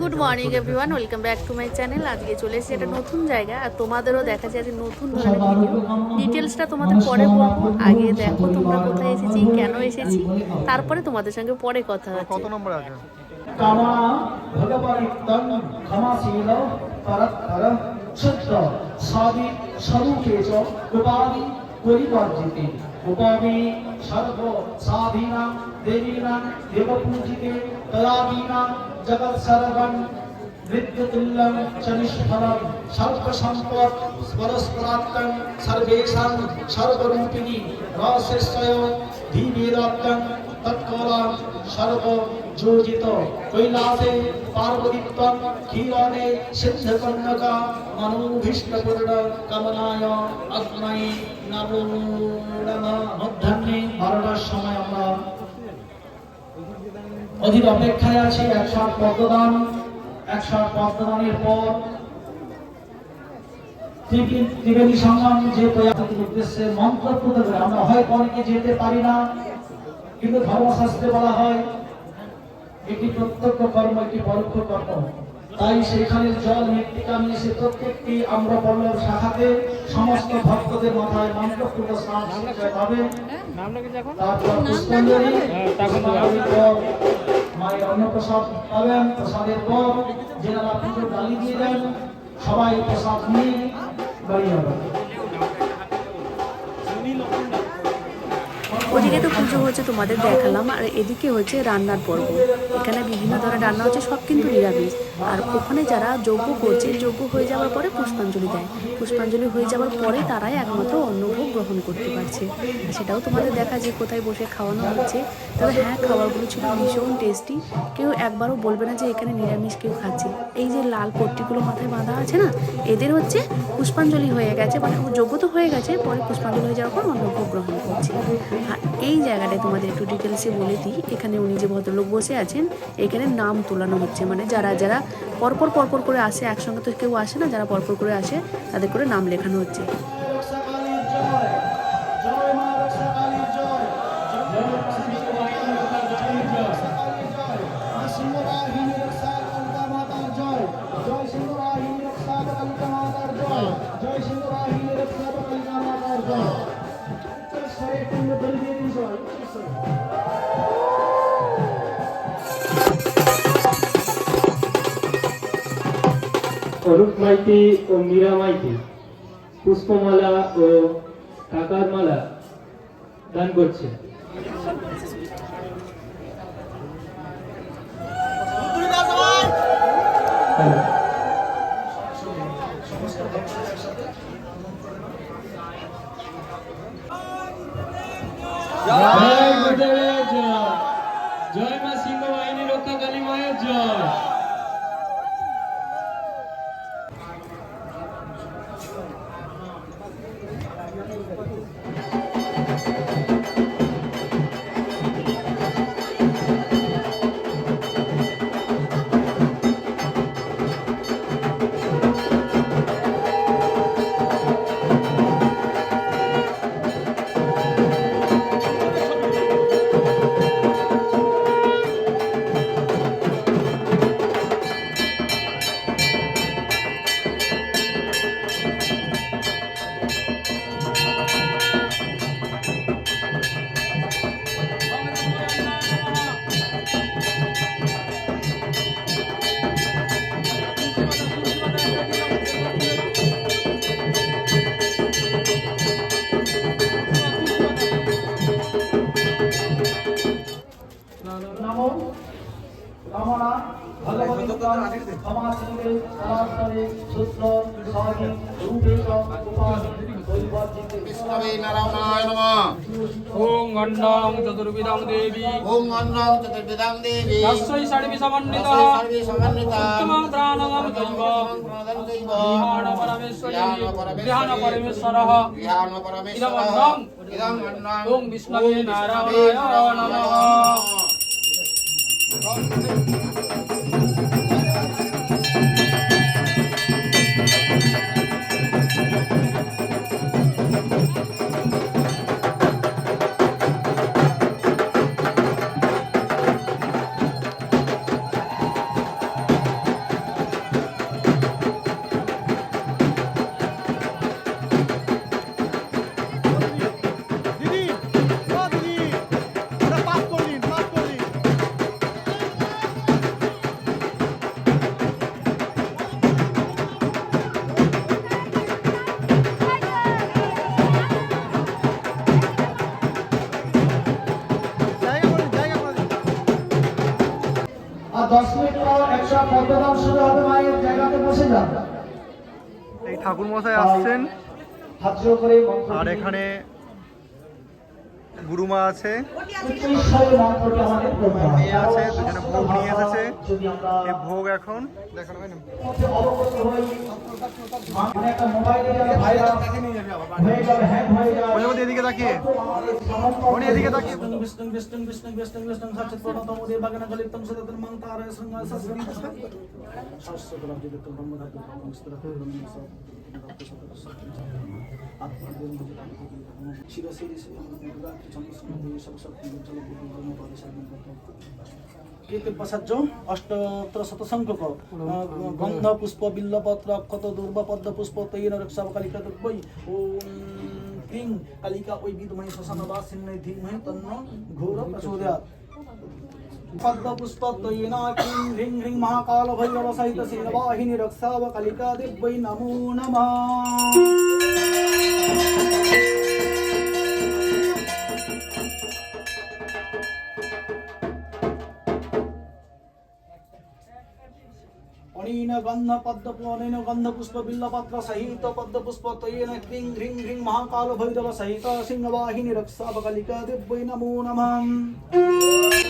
Good morning everyone welcome back to my channel আজকে চলে এসেছি একটা নতুন জায়গা আর তোমাদেরও দেখাচ্ছি আজকে নতুন ভিডিও ডিটেলসটা তোমাদের পরে বলব। আগে দেখো তোমরা কোথায় এসেছি কেন এসেছি। তারপরে তোমাদের সঙ্গে পরে কথা হচ্ছে। কত নম্বর আছে? পরিবর্জিতে। উপামী সর্ব সাধীনা দেবীনা দেবপূজিতে তদাবীনা জগৎ সারাগণ নিত্যতুল্যম চনিষ্ফলম সর্বসম্পদ পরস্পরাত্মং সর্বেশাং সর্বরূপিণী রসেশ্বয় ধীবীরত্তং তৎকলাম মধ্যাহ্নে বারোটার সময় আমরা অধীর অপেক্ষায় আছি একশো পদ্মদান একশো পদ্মদানের পর ত্রিবেণী- সংগ্রাম যে উদ্দেশ্যে মন্ত্রপুত করে আমরা হয় অনেকে যেতে পারি না, কিন্তু ধর্মশাস্ত্রে বলা হয়, এটি প্রত্যক্ষ কর্ম একটি পরোক্ষ কর্ম। তাই সেখানে জল মৃত্তিকা মিশে প্রত্যেকটি আমরা পল্লব শাখাতে সমস্ত ভক্তদের মাথায় মন্ত্রপূর্ণ স্নান শিক্ষা তারপর পুষ্পাঞ্জলি মায়ের অন্নপ্রসাদ পাবেন। প্রসাদের পর যেনারা দিয়ে দেন, সবাই প্রসাদ নিয়ে ওদিকে তো পুজো হচ্ছে তোমাদের দেখালাম। আর এদিকে হচ্ছে রান্নার পর্ব। এখানে বিভিন্ন ধরনের রান্না হচ্ছে, সব কিন্তু নিরামিষ। আর ওখানে যারা যজ্ঞ করছে, যজ্ঞ হয়ে যাওয়ার পরে পুষ্পাঞ্জলি দেয়। পুষ্পাঞ্জলি হয়ে যাওয়ার পরে তারাই একমাত্র অন্নভোগ গ্রহণ করতে পারছে। সেটাও তোমাদের দেখা যে কোথায় বসে খাওয়ানো হচ্ছে। তবে হ্যাঁ খাবারগুলো ছিল ভীষণ টেস্টি কেউ একবারও বলবে না যে এখানে নিরামিষ কেউ খাচ্ছে। এই যে লাল পট্টিগুলো মাথায় বাঁধা আছে না, এদের হচ্ছে পুষ্পাঞ্জলি হয়ে গেছে। মানে যোগ্য তো হয়ে গেছে, পরে পুষ্পাঞ্জলি হয়ে যাওয়ার পর অন্নভোগ গ্রহণ করছে। আর এই জায়গাটায় তোমাদের একটু ডিটেলসে বলে দিই। এখানে উনি যে ভদ্রলোক বসে আছেন, এখানে নাম তোলানো হচ্ছে। মানে যারা যারা পরপর পরপর করে আসে, একসঙ্গে তো কেউ আসে না, যারা পরপর করে আসে, তাদের করে নাম লেখানো হচ্ছে। মাইতি ও মীরা মাইতি পুষ্পমালা ও টাকার মালা দান করছে। ভগবতী ক্ষমাশীলে সমাস্তরে শুদ্ধ সাধি রূপে বিষ্ণবে নারায়ণায় নমঃ। ওং দেবী। অন্নং দেবী। তস্যৈ সমন্বিতা। উত্তমং দৈব। পরমেশ্বরী পরমেশ্বরः পরমেশ্বরः ইদং ওং বিষ্ণবে নারায়ণায় নমঃ। এই ঠাকুর মশাই আসছেন আর এখানে গুরুমা আছে আছে, ভোগ নিয়ে এসেছে। এই ভোগ এখন দেখানো হয় না যাবে। প্রজাপতি এদিকে তাকিয়ে মণি এদিকে তাকিয়ে বিষ্ণু বিষ্ণু বিষ্ণু বিষ্ণু বিষ্ণু সাক্ষাৎ প্রণতম উদে বাগনা ব্রহ্মধাতু সংস্কৃত ব্রহ্মস্ব শিরশিরি এতে পাশার্য অষ্টত্র শত সংখ্যক গন্ধ পুষ্প বিল্লপত্র অক্ষত দুর্ব পদ্ম পুষ্প তৈন রক্ষা কালিকা দুর্বই ওম ক্রিং কালিকা ওই বিদময় শ্মশান বাসিন্নয় ধীমহি তন্ন ঘোর প্রচোদয়াৎ পদ্ম পুষ্প তৈন ক্রিং হ্রিং হ্রিং মহাকাল ভৈরব সহিত সেনবাহিনী রক্ষা কালিকা দিব্যই নমো নমঃ অনেন গন্ধ পদ্ম অনেন গন্ধ পুষ্প বিল্লপত্র সহিত পদ্ম পুষ্প তৈন ক্রিং হ্রিং হ্রিং মহাকাল ভৈরব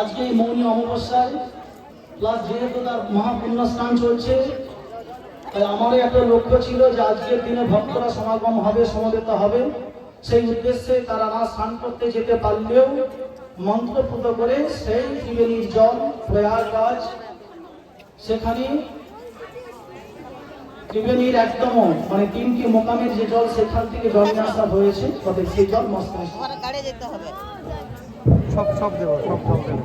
আজকে এই মৌনী অমাবস্যায় প্লাস যেহেতু তার মহাপুণ্য স্নান চলছে, তাই আমারও একটা লক্ষ্য ছিল যে আজকের দিনে ভক্তরা সমাগম হবে, সমবেত হবে। সেই উদ্দেশ্যে তারা না স্নান করতে যেতে পারলেও মন্ত্রপুত করে সেই ত্রিবেণীর জল, প্রয়াগরাজ, সেখানে ত্রিবেণীর একদম মানে তিনটি মোকামের যে জল, সেখান থেকে জল আসা হয়েছে। তবে সেই জল মস্ত হবে। সব সব দেবো সব সব দেবো।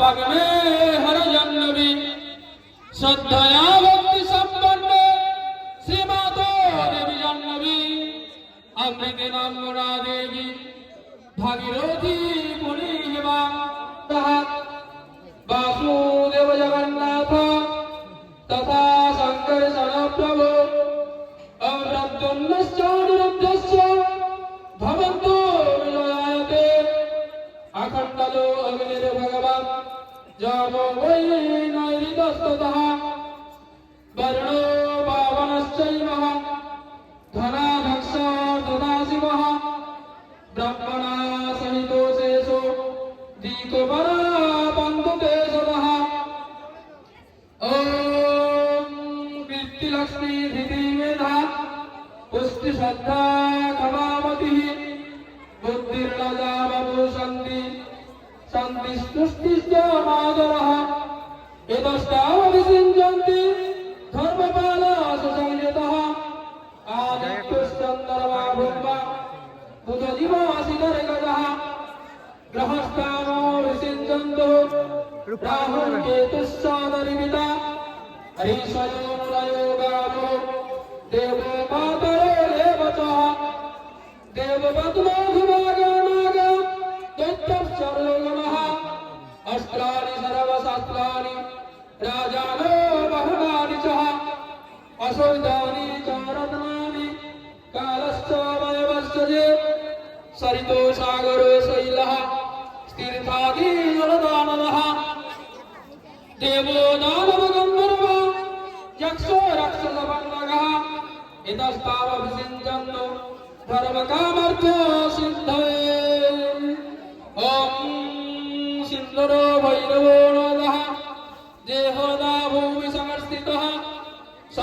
পাপগ্নে হর জন্নবী শ্রদ্ধয়া ভক্তি সম্পন্ন শ্রীমাত দেবী জন্নবী অমৃতে নামনা দেবী ভাগীরথী ब्रह्मणा सहितोषेषु दीको सातलानी राजानो बहुनानि च असौदानि च रत्नानि कालश्च वयवश्च जे सरितो सागरो शैलः तीर्थादि जलदानवः देवो दानवगन्धर्व यक्षो रक्षसवर्णगः इतस्तावभिषिञ्चन्तो धर्मकामर्थो सिद्धये ॐ सिन्दुरो भैरवो।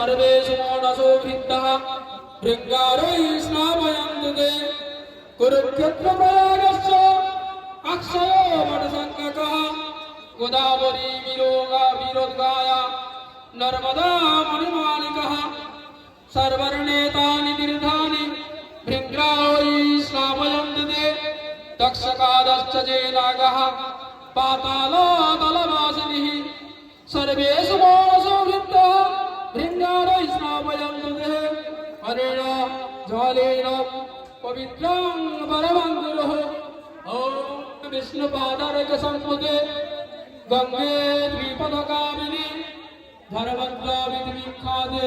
सर्वेषु मोडशोभिद्दः भृङ्गारो ईष्णामयम् ते कुरुक्षेत्रप्रयागश्च अक्षयो मठसङ्गकः गोदावरी विरोगा विरोद्गाय नर्मदा मणिमालिकः सर्वर्णेतानि दीर्घानि भृङ्ग्रायै श्रावयन्ति ते दक्षकादश्च जेनागः पातालातलवासिनिः। सर्वेषु मोरसौहृदः অনেন জলেন পবিত্রং পরমন্দুরহ ওম বিষ্ণুপাদারজ সম্পুতে গঙ্গে দ্বিপদকামিনী ধর্মদ্রাবিধি বিখ্যাতে।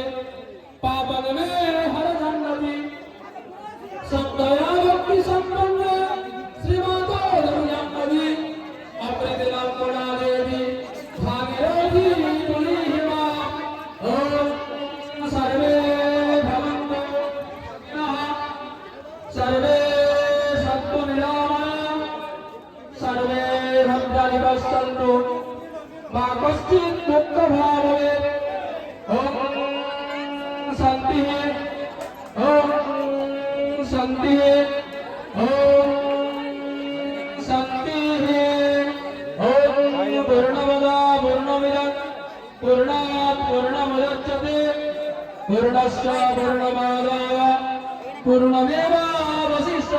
পাবনমে হরধন্নবি সত্যয়া ভক্তি সম্পন্ন सर्वे सन्तु निरामया सर्वे भद्राणि पश्यन्तु मा कश्चित् दुःखभाग् भवेत् ॐ शान्तिः ॐ शान्तिः ॐ शान्तिः ॐ पूर्णमदा पूर्णमिदं पूर्णात् पूर्णमुदच्यते पूर्णस्य पूर्णमादाय पूर्णमेवावशिष्यते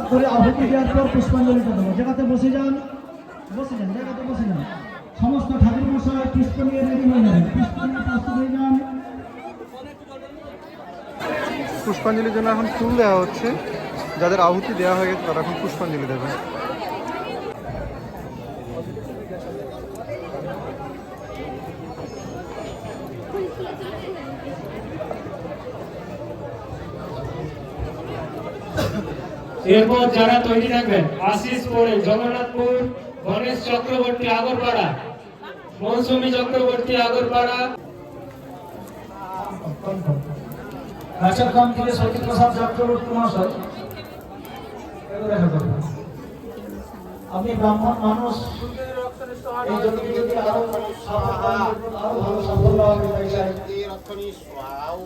হাত ধরে আহুতি দেওয়ার পর জায়গাতে বসে যান বসে যান জায়গাতে বসে যান। সমস্ত ঠাকুর মশাই পুষ্প নিয়ে রেডি হয়ে যাবেন। পুষ্প নিয়ে প্রস্তুত হয়ে যান। পুষ্পাঞ্জলির জন্য এখন ফুল দেওয়া হচ্ছে। যাদের আহুতি দেওয়া হয়ে গেছে তারা এখন পুষ্পাঞ্জলি দেবে এরপর যারা তৈরি থাকবেন আশিস পরে জগন্নাথপুর গণেশ চক্রবর্তী আগরপাড়া মৌসুমী চক্রবর্তী আগরপাড়া। থেকে প্রসাদ চক্রবর্তী মহাশয়। আপনি ব্রাহ্মণ মানুষ এই জন্য যদি আরও সাফল্য আরও ভালো সাফল্য হবে চাই। রক্ষণী স্বাউ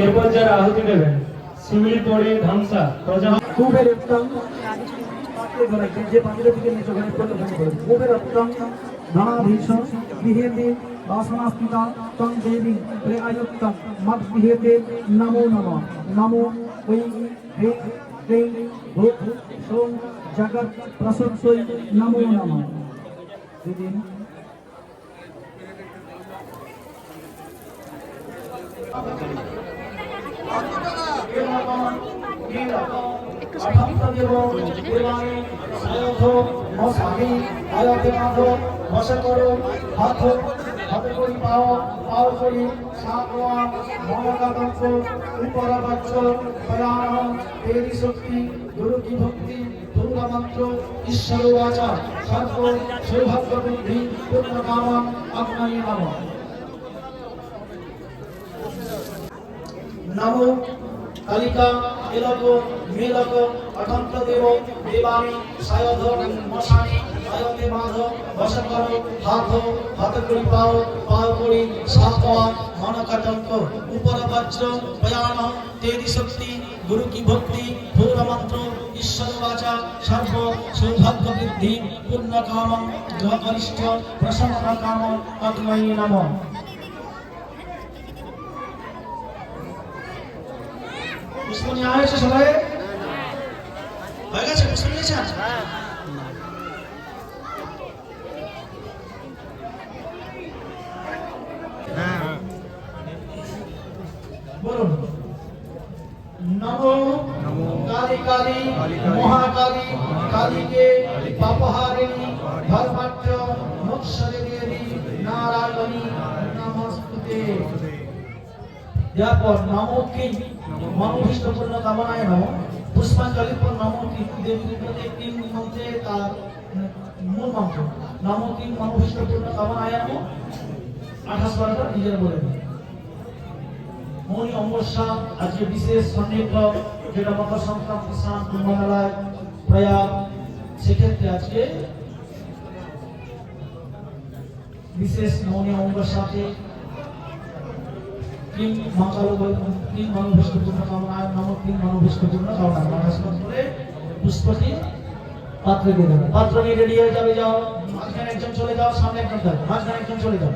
এরপর যারা আহুতি দেবেন শিউলি পড়ে ধামসা, প্রজা পাত্রে ধরাইতে যে পাত্রের দিকে নিচে ঘরে পড়লে ভেঙে পড়ে কুবের উত্তম ধনাধীশ বিহেতে তং দেবী প্রেয়ায়ুক্তম জগৎ প্রসুৎসৈ নমো নম একটু সাইডে দেব দেবানি সায়থ মশাহি আয়তে মাধ বসে করো হাত হাতে করি পাও পাও করি সাতোয়া মমতাতন্ত্র উপরাবাচ্য প্রয়াণ দেবী শক্তি কি ভক্তি দুর্গা মন্ত্র ঈশ্বর বাচা সর্ব সৌভাগ্য বুদ্ধি পূর্ণ কামা আপনায় নম। নমো কালিকা এলক মেলক অনন্ত দেব দেবানি সায়ধ মশানি সায়তে মাধ বসকর হাত হাত করি পাও পাও করি সাতওয়া মনকাটঙ্ক উপর বজ্র বয়ান তেরি শক্তি গুরু কি ভক্তি ভূর মন্ত্র ঈশ্বর বাচা সর্ব সৌভাগ্য বৃদ্ধি পূর্ণ কাম গ্রহ অরিষ্ট প্রসন্ন কাম অগ্নয়ী নমঃ পুষ্প নমো কালী কালী মহাকালী কালীকে পাপহারিণী ধর্মাঢ্য মোক্ষরে দেবী নারায়ণী নমস্তুতে। তারপর নমো কি? মনোভীষ্ট পূর্ণ কামনায় নম। পুষ্পাঞ্জলির পর নমো দেবীর প্রতি তিন মন্ত্রে তার মূল মন্ত্র। নমো কি মনোভীষ্ট কামনায় আঠাশ বারোটা নিজের বলে দিন। মৌনী আজকে বিশেষ সন্নিগ্ধ, যেটা মকর সংক্রান্তি স্নান, কুম্ভমেলায় প্রয়াগ সেক্ষেত্রে আজকে বিশেষ মৌনী অমাবস্যাতে তিন মঙ্গল তিন মনোভীষ্টপূর্ণ কামনায় নম তিন মনোভীষ্টপূর্ণ কামনায় মানসপত করে পুষ্পটি পাত্রে দিয়ে দেবে পাত্র নিয়ে রেডি হয়ে যাবে যাও মাঝখানে একজন চলে যাও সামনে একজন যাবে মাঝখানে একজন চলে যাও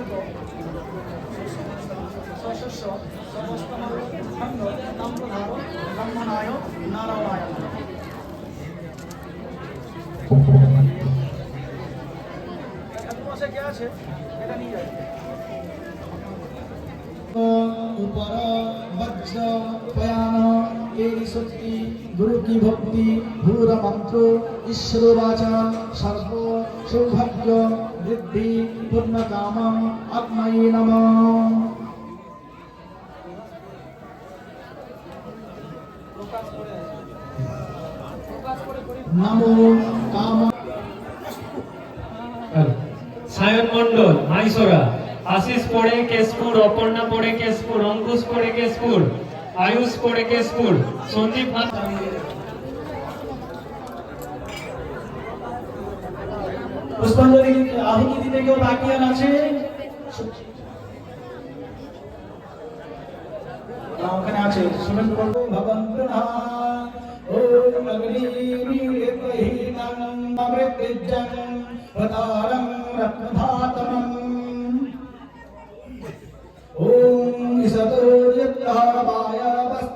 উপর বজ্র পয়ান এরি শক্তি গুরু কি ভক্তি ভূর মন্ত্র ঈশ্বর বাচা সর্ব সৌভাগ্য বৃদ্ধি পূর্ণ কামম আত্মাই নম। নমো মাইসোরা আশিস পড়ে কেশপুর, অপর্ণা পড়ে কেশপুর, অঙ্কুশ পড়ে কেশপুর, আয়ুষ পড়ে কেশপুর, সন্দীপ পুষ্পাঞ্জলি আহুতি দিতে কেউ বাকি আছে? ওখানে আছে। শুনেন বলব ভবন্তু না ওম অগ্নি নির্বহিনাং অমৃতজ্জং প্রতারং রত্নধাতমং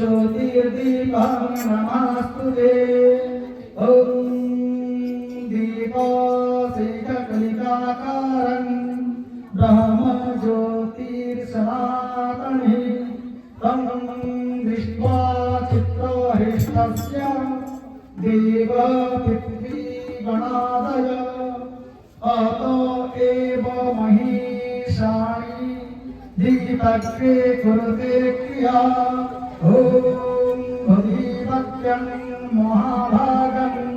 ज्योतिर्दीपं नमास्तु ते ॐ दीपासेककलिकाकारम् ब्रह्मज्योतिर्सनातनिः तं दृष्ट्वा चित्रोहिष्टस्य देवपृथ्वीगणादय अतो एव महिषाणि दीपक्रे कुरुते क्रिया। ॐ भगीवत्यं महाभागम्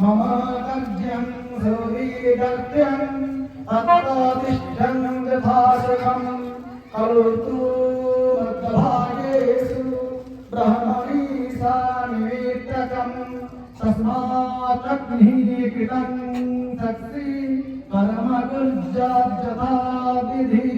मम कर्ज्यं सुवीकर्त्यं तत्त्वतिष्ठं यथाशकं करोतु मद्भागेषु ब्रह्मणीसा शक्ति कर्मकुर्चाद्यथा विधिः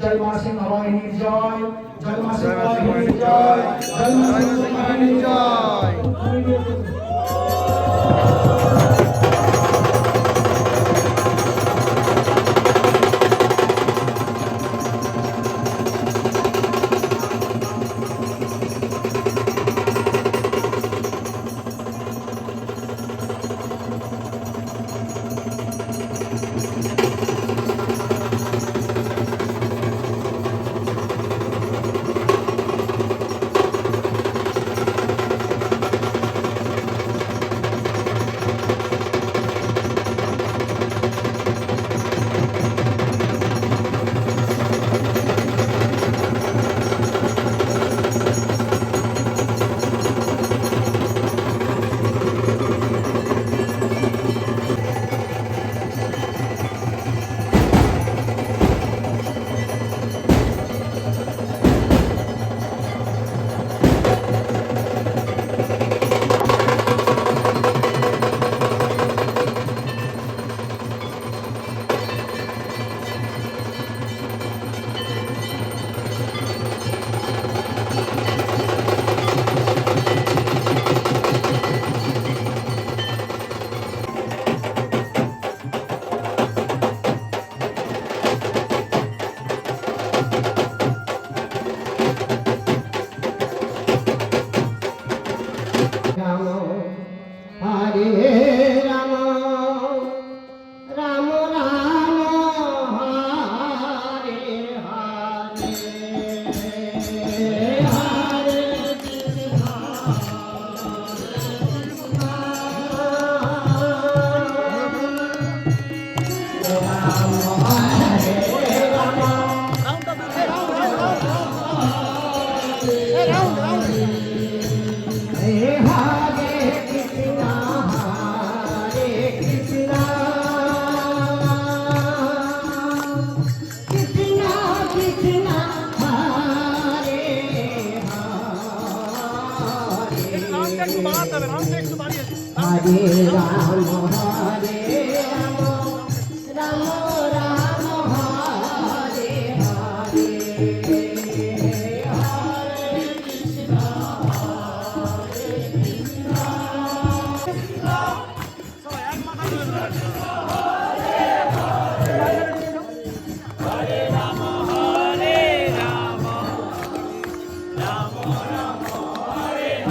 জয় মা সিংহবাহিনী জয় জয় মা সিংহবাহিনী জয় জয় মা সিংহবাহিনী জয়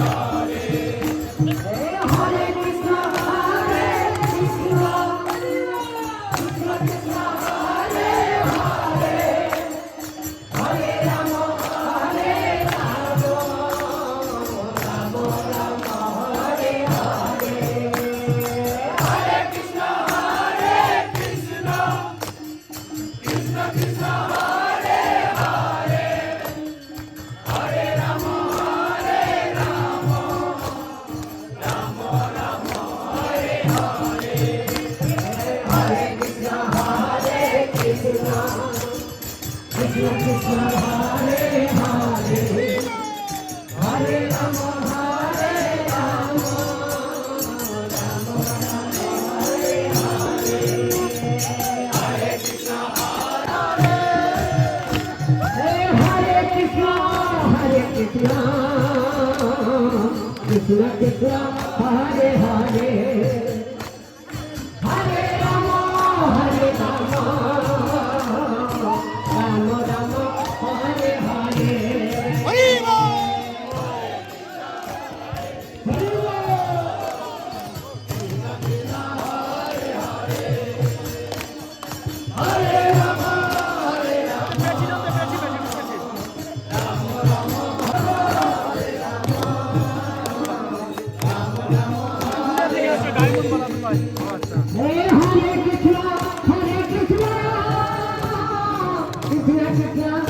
হরে सुरत हारे हारे দুই হাজার গ্রাম